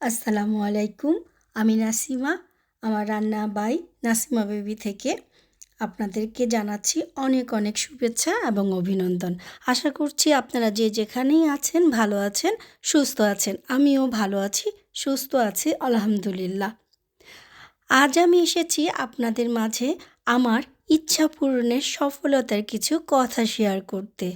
আসসালামু আলাইকুম, আমি নাসিমা, আমার রান্না বাই নাসিমা বেবি থেকে আপনাদেরকে জানাচ্ছি অনেক অনেক শুভেচ্ছা এবং অভিনন্দন। আশা করছি আপনারা যে যেখানেই আছেন, ভালো আছেন, সুস্থ আছেন। আমিও ভালো আছি, সুস্থ আছি, আলহামদুলিল্লাহ। আজ আমি এসেছি আপনাদের মাঝে আমার ইচ্ছা পূরণের সফলতার কিছু কথা শেয়ার করতে।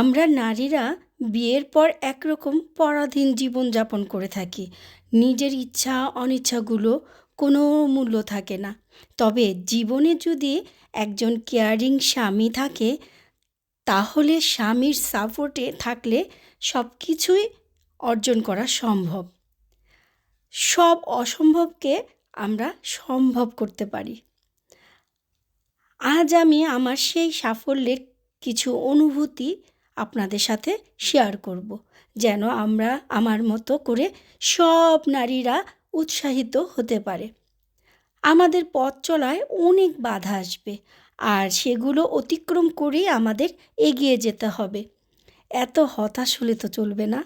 আমরা নারীরা বিয়ের পর একরকম পরাধীন জীবনযাপন করে থাকি। নিজের ইচ্ছা, অনিচ্ছাগুলো কোনো মূল্য থাকে না। তবে জীবনে যদি একজন কেয়ারিং স্বামী থাকে, তাহলে স্বামীর সাপোর্টে থাকলে সব কিছুই অর্জন করা সম্ভব। সব অসম্ভবকে আমরা সম্ভব করতে পারি। আজ আমি আমার সেই সাফল্যের কিছু অনুভূতি আপনাদের সাথে শেয়ার করব। যেন আমরা আমার মতো করে সব নারীরা উৎসাহিত হতে পারে। আমাদের পথ চলায় অনেক বাধা আসবে আর সেগুলো অতিক্রম করেই আমাদের এগিয়ে যেতে হবে। এত হতাশ হলে তো চলবে না।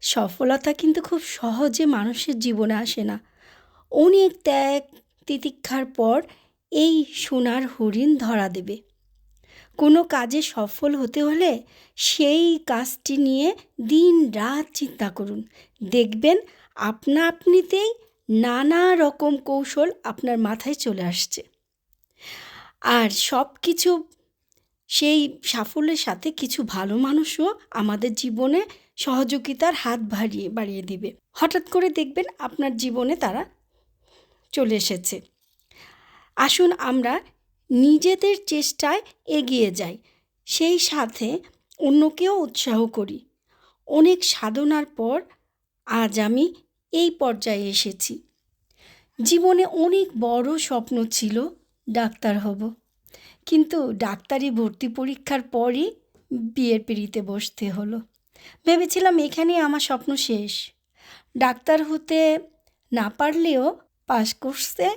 সফলতা কিন্তু খুব সহজে মানুষের জীবনে আসে না। অনেক ত্যাগ তিতিক্ষার পর এই সোনার হরিণ ধরা দেবে। কোনো কাজে সফল হতে হলে সেই কাজটি নিয়ে দিন রাত চিন্তা করুন। দেখবেন আপনা আপনিতেই নানা রকম কৌশল আপনার মাথায় চলে আসছে। আর সব কিছু সেই সাফল্যের সাথে কিছু ভালো মানুষও আমাদের জীবনে সহযোগিতার হাত বাড়িয়ে বাড়িয়ে দিবে। হঠাৎ করে দেখবেন আপনার জীবনে তারা চলে এসেছে। আসুন আমরা নিজেদের চেষ্টায় এগিয়ে যাই। সেই সাথে অন্যকেও উৎসাহ করি। অনেক সাধনার পর আজ আমি এই পর্যায়ে এসেছি। জীবনে অনেক বড় স্বপ্ন ছিল ডাক্তার হব। কিন্তু ডাক্তারি ভর্তি পরীক্ষার পরই বিয়ের পিড়িতে বসতে হলো। ভেবেছিলাম এখানে আমার স্বপ্ন শেষ। ডাক্তার হতে না পারলেও পাশ করতে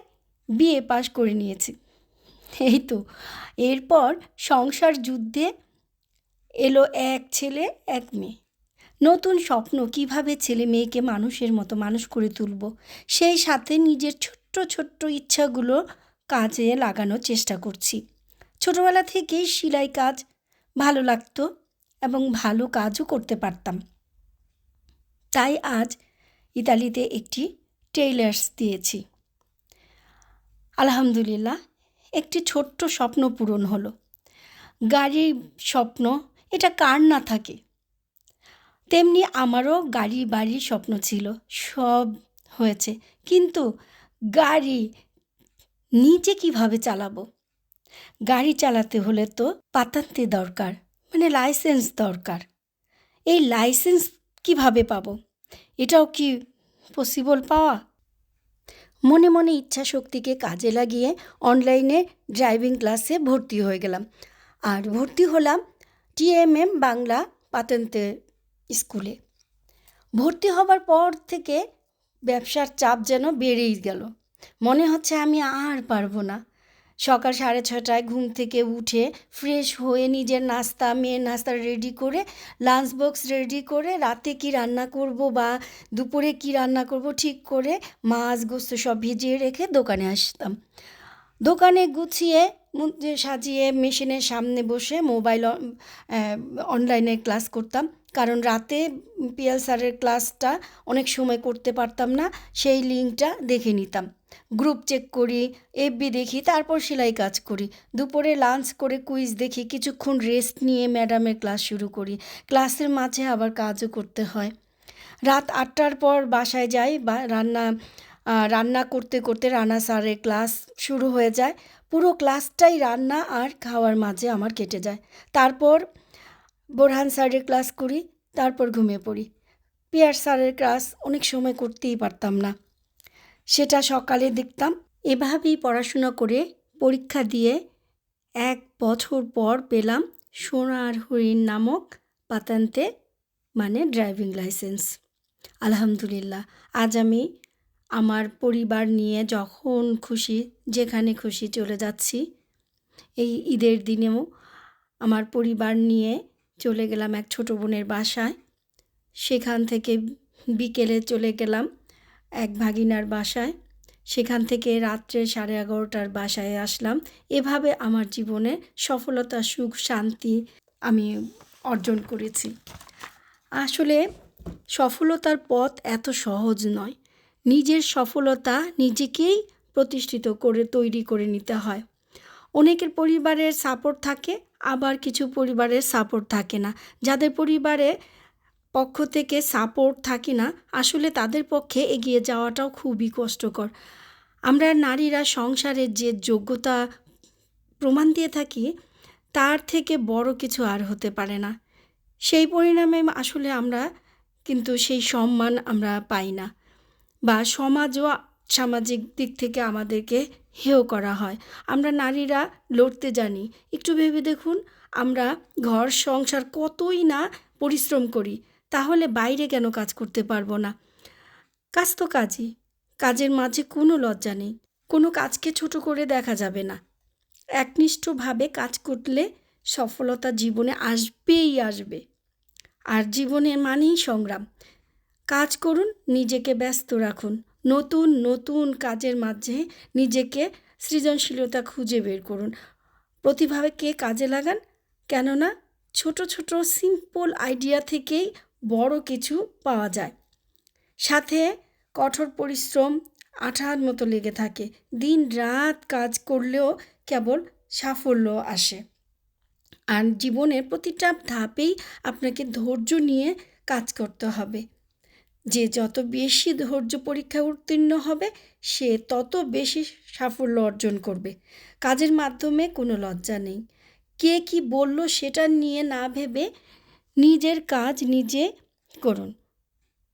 বিয়ে পাশ করে নিয়েছি। এই তো। এরপর সংসার যুদ্ধে এলো এক ছেলে, এক মেয়ে। নতুন স্বপ্ন, কীভাবে ছেলে মেয়েকে মানুষের মতো মানুষ করে তুলব? সেই সাথে নিজের ছোট্ট ছোট্ট ইচ্ছাগুলো কাজে লাগানোর চেষ্টা করছি। ছোটোবেলা থেকেই সেলাই কাজ ভালো লাগতো এবং ভালো কাজও করতে পারতাম। তাই আজ ইতালিতে একটি টেইলার্স দিয়েছি। আলহামদুলিল্লাহ একটি ছোট্ট স্বপ্ন পূরণ হলো। গাড়ির স্বপ্ন, এটা কার না থাকে? তেমনি আমারও গাড়ি বাড়ির স্বপ্ন ছিল, সব হয়েছে। কিন্তু গাড়ি নিজে কীভাবে চালাবো? গাড়ি চালাতে হলে তো পাতান্তে দরকার মানে লাইসেন্স দরকার। এই লাইসেন্স কীভাবে পাবো? এটাও কি পসিবল পাওয়া? মনে মনে ইচ্ছা শক্তিকে কাজে লাগিয়ে অনলাইনে ড্রাইভিং ক্লাসে ভর্তি হয়ে গেলাম। আর ভর্তি হলাম টিএমএম বাংলা পাতেন্তে স্কুলে। ভর্তি হবার পর থেকে ব্যবসার চাপ যেন বেড়েই গেল। মনে হচ্ছে আমি আর পারব না। সকাল সাড়ে ছটায় ঘুম থেকে উঠে ফ্রেশ হয়ে নিজের নাস্তা, মেয়ের নাস্তা রেডি করে লাঞ্চ বক্স রেডি করে রাতে কি রান্না করব বা দুপুরে কি রান্না করব ঠিক করে মাছ, গোস্ত সব ভিজিয়ে রেখে দোকানে আসতাম। দোকানে গুছিয়ে সাজিয়ে মেশিনের সামনে বসে মোবাইল অনলাইনে ক্লাস করতাম। কারণ রাতে পিএল স্যারের ক্লাসটা অনেক সময় করতে পারতাম না, সেই লিঙ্কটা দেখে নিতাম। গ্রুপ চেক করি এফবি দেখি, তারপর সেলাই কাজ করি। দুপুরে লাঞ্চ করে কুইজ দেখি, কিছুক্ষণ রেস্ট নিয়ে ম্যাডামের ক্লাস শুরু করি। ক্লাসের মাঝে আবার কাজও করতে হয়। রাত আটটার পর বাসায় যাই বা রান্না রান্না করতে করতে রান্না স্যারের ক্লাস শুরু হয়ে যায়। পুরো ক্লাসটাই রান্না আর খাওয়ার মাঝে আমার কেটে যায়। তারপর বোরহান স্যারের ক্লাস করি, তারপর ঘুমিয়ে পড়ি। পিয়ার স্যারের ক্লাস অনেক সময় করতেই পারতাম না। সেটা সকালে দেখতাম। এভাবেই পড়াশোনা করে পরীক্ষা দিয়ে এক বছর পর পেলাম সোনার হরিণ নামক পাতান্তে মানে ড্রাইভিং লাইসেন্স। আলহামদুলিল্লাহ, আজ আমি আমার পরিবার নিয়ে যখন খুশি, যেখানে খুশি চলে যাচ্ছি। এই ঈদের দিনেও আমার পরিবার নিয়ে চলে গেলাম এক ছোটো বোনের বাসায়। সেখান থেকে বিকেলে চলে গেলাম এক ভাগিনার বাসায়। সেখান থেকে রাত্রে সাড়ে এগারোটার বাসায় আসলাম। এভাবে আমার জীবনে সফলতা, সুখ, শান্তি আমি অর্জন করেছি। আসলে সফলতার পথ এত সহজ নয়। নিজের সফলতা নিজেকেই প্রতিষ্ঠিত করে, তৈরি করে নিতে হয়। অনেকের পরিবারের সাপোর্ট থাকে আবার কিছু পরিবারের সাপোর্ট থাকে না। যাদের পরিবারে পক্ষ থেকে সাপোর্ট থাকে না, আসলে তাদের পক্ষে এগিয়ে যাওয়াটাও খুবই কষ্টকর। আমরা নারীরা সংসারের যে যোগ্যতা প্রমাণ দিয়ে থাকি, তার থেকে বড় কিছু আর হতে পারে না। সেই পরিণামে আসলে আমরা কিন্তু সেই সম্মান আমরা পাই না। বা সমাজও সামাজিক দিক থেকে আমাদেরকে হেয় করা হয়। আমরা নারীরা লড়তে জানি। একটু ভেবে দেখুন, আমরা ঘর, সংসার কতই না পরিশ্রম করি, তাহলে বাইরে কেন কাজ করতে পারব না? কাজ তো কাজই, কাজের মাঝে কোনো লজ্জা নেই, কোনো কাজকে ছোট করে দেখা যাবে না। একনিষ্ঠভাবে কাজ করলে সফলতা জীবনে আসবেই আসবে, আর জীবনের মানেই সংগ্রাম। কাজ করুন, নিজেকে ব্যস্ত রাখুন। নতুন নতুন কাজের মাঝে নিজেকে সৃজনশীলতা খুঁজে বের করুন। প্রতিভাকে কাজে লাগান? কেননা ছোট ছোট সিম্পল আইডিয়া থেকেই বড় কিছু পাওয়া যায়। সাথে কঠোর পরিশ্রম আঠার মতো লেগে থাকে। দিন রাত কাজ করলেও কেবল সাফল্য আসে। আর জীবনের প্রতিটা ধাপেই আপনাকে ধৈর্য নিয়ে কাজ করতে হবে। যে যত বেশি ধৈর্য পরীক্ষায় উত্তীর্ণ হবে, সে তত বেশি সাফল্য অর্জন করবে। কাজের মাধ্যমে কোনো লজ্জা নেই। কে কি বলল সেটা নিয়ে না ভেবে নিজের কাজ নিজে করুন।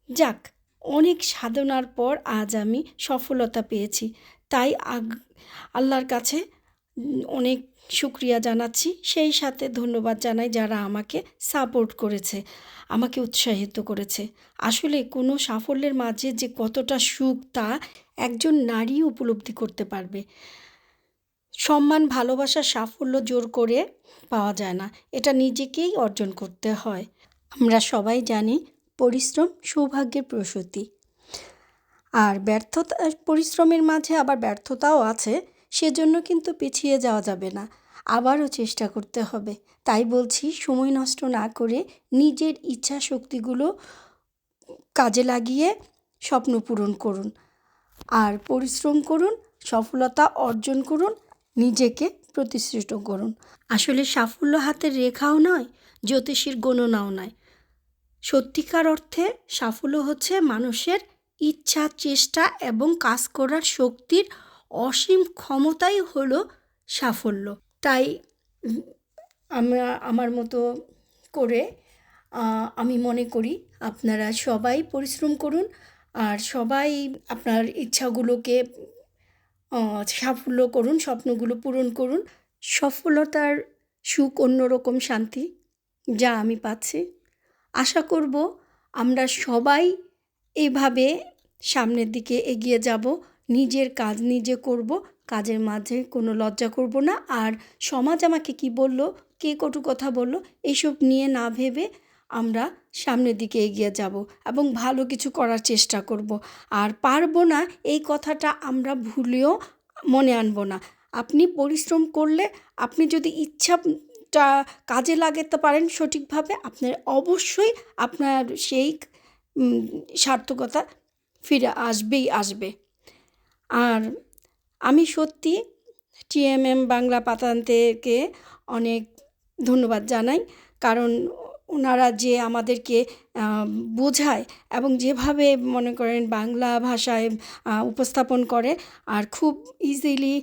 যাক, অনেক সাধনার পর আজ আমি সফলতা পেয়েছি। তাই আল্লাহর কাছে অনেক শুক্রিয়া জানাচ্ছি। সেই সাথে ধন্যবাদ জানাই যারা আমাকে সাপোর্ট করেছে, আমাকে উৎসাহিত করেছে। আসলে কোনো সাফল্যের মাঝে যে কতটা সুখ তা একজন নারী উপলব্ধি করতে পারবে। সম্মান, ভালোবাসা, সাফল্য জোর করে পাওয়া যায় না। এটা নিজেকেই অর্জন করতে হয়। আমরা সবাই জানি পরিশ্রম সৌভাগ্যের প্রসূতি। আর ব্যর্থতা, পরিশ্রমের মাঝে আবার ব্যর্থতাও আছে। সেজন্য কিন্তু পিছিয়ে যাওয়া যাবে না। আবারও চেষ্টা করতে হবে। তাই বলছি, সময় নষ্ট না করে নিজের ইচ্ছা শক্তিগুলো কাজে লাগিয়ে স্বপ্ন পূরণ করুন। আর পরিশ্রম করুন, সফলতা অর্জন করুন, নিজেকে প্রতিষ্ঠিত করুন। আসলে সাফল্য হাতের রেখাও নয়, জ্যোতিষীর গণনাও নয়। সত্যিকার অর্থে সাফল্য হচ্ছে মানুষের ইচ্ছা, চেষ্টা এবং কাজ করার শক্তির অসীম ক্ষমতাই হলো সাফল্য। তাই আমরা, আমার মতো করে আমি মনে করি আপনারা সবাই পরিশ্রম করুন আর সবাই আপনার ইচ্ছাগুলোকে সাফল্য করুন, স্বপ্নগুলো পূরণ করুন। সফলতার সুখ অন্যরকম শান্তি যা আমি পাচ্ছি। আশা করব আমরা সবাই এভাবে সামনের দিকে এগিয়ে যাব। নিজের কাজ নিজে করব, কাজের মাঝে কোনো লজ্জা করব না। আর সমাজ আমাকে কি বলল, কে কটু কথা বলল এইসব নিয়ে না ভেবে আমরা সামনের দিকে এগিয়ে যাব এবং ভালো কিছু করার চেষ্টা করব। আর পারব না এই কথাটা আমরা ভুলেও মনে আনব না। আপনি পরিশ্রম করলে, আপনি যদি ইচ্ছাটা কাজে লাগাতে পারেন সঠিকভাবে, আপনার অবশ্যই আপনার সেই সার্থকতা ফিরে আসবেই আসবে। আর আমি সত্যি টিএমএম বাংলা পাতান্তেকে অনেক ধন্যবাদ জানাই। কারণ ওনারা যে আমাদেরকে বোঝায় এবং যেভাবে মনে করেন বাংলা ভাষায় উপস্থাপন করে আর খুব ইজিলি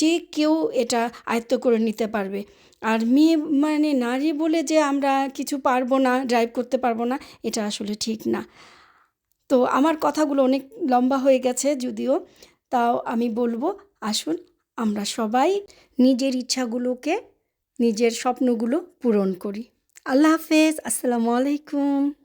যে কেউ এটা আয়ত্ত করে নিতে পারবে। আর মেয়ে মানে নারী বলে যে আমরা কিছু পারব না ড্রাইভ করতে পারব না, এটা আসলে ঠিক না। তো আমার কথাগুলো অনেক লম্বা হয়ে গেছে যদিও, তাও আমি বলব, আসুন আমরা সবাই নিজের ইচ্ছাগুলোকে, নিজের স্বপ্নগুলো পূরণ করি। আল্লাহ হাফেজ, আসসালামু আলাইকুম।